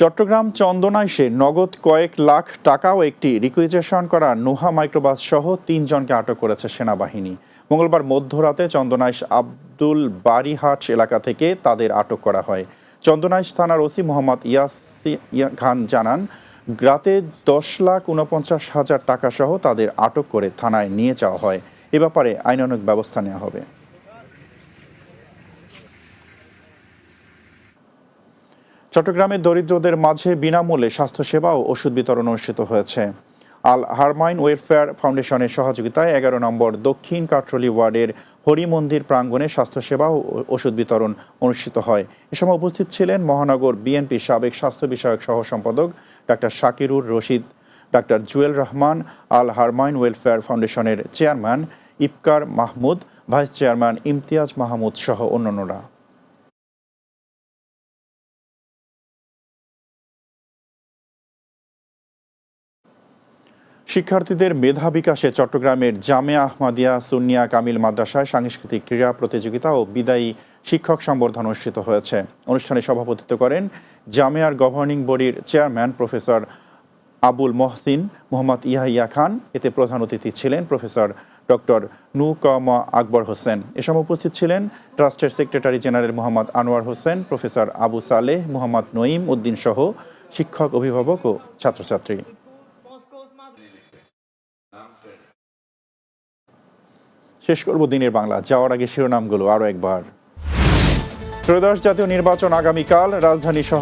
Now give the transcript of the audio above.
চট্টগ্রাম চন্দনাইশে নগদ কয়েক লাখ টাকা ও একটি রিকুইজেশন করা নোহা মাইক্রোবাস সহ তিনজনকে আটক করেছে সেনাবাহিনী। মঙ্গলবার মধ্যরাতে চন্দনাইশ আব্দুল বারিহাট এলাকা থেকে তাদের আটক করা হয়। চন্দনাইশ থানার ওসি মোহাম্মদ ইয়াসি ইয়া খান জানান রাতে দশ লাখ উনপঞ্চাশ হাজার টাকা সহ তাদের আটক করে থানায় নিয়ে যাওয়া হয়। এ ব্যাপারে আইনানুগ ব্যবস্থা নেওয়া হবে। চট্টগ্রামে দরিদ্রদের মাঝে বিনামূল্যে স্বাস্থ্যসেবা ও ওষুধ বিতরণ অনুষ্ঠিত হয়েছে। আল হারমাইন ওয়েলফেয়ার ফাউন্ডেশনের সহযোগিতায় এগারো নম্বর দক্ষিণ কাটরলি ওয়ার্ডের হরি মন্দির প্রাঙ্গণে স্বাস্থ্যসেবা ও ওষুধ বিতরণ অনুষ্ঠিত হয়। এ সময় উপস্থিত ছিলেন মহানগর বিএনপি সাবেক স্বাস্থ্য বিষয়ক সহ সম্পাদক doctor Shakirur Rashid, doctor Jewel Rahman, Al Haramain welfare ফাউন্ডেশনের chairman Ifkar Mahmud, vice chairman Imtiaz Mahmud সহ অন্যান্যরা। শিক্ষার্থীদের মেধা বিকাশে চট্টগ্রামের জামিয়া আহমাদিয়া সুনিয়া কামিল মাদ্রাসায় সাংস্কৃতিক ক্রীড়া প্রতিযোগিতা ও বিদায়ী শিক্ষক সম্বর্ধনা অনুষ্ঠিত হয়েছে। অনুষ্ঠানে সভাপতিত্ব করেন জামিয়ার গভর্নিং বডির চেয়ারম্যান প্রফেসর আবুল মহসিন, মোহাম্মদ ইয়াহিয়া খান, এতে প্রধান অতিথি ছিলেন প্রফেসর ডক্টর নু কমা আকবর হোসেন। এসব উপস্থিত ছিলেন ট্রাস্টের secretary general Mohammad Anwar Hossain, professor Abu Saleh, Mohammad Naeem Uddin সহ শিক্ষক, অভিভাবক ও ছাত্রছাত্রী। শেষ করব দিনের বাংলা। যাওয়ার আগে শিরোনামগুলো আরও একবার। ত্রয়োদশ জাতীয় নির্বাচন আগামীকাল, রাজধানী সহ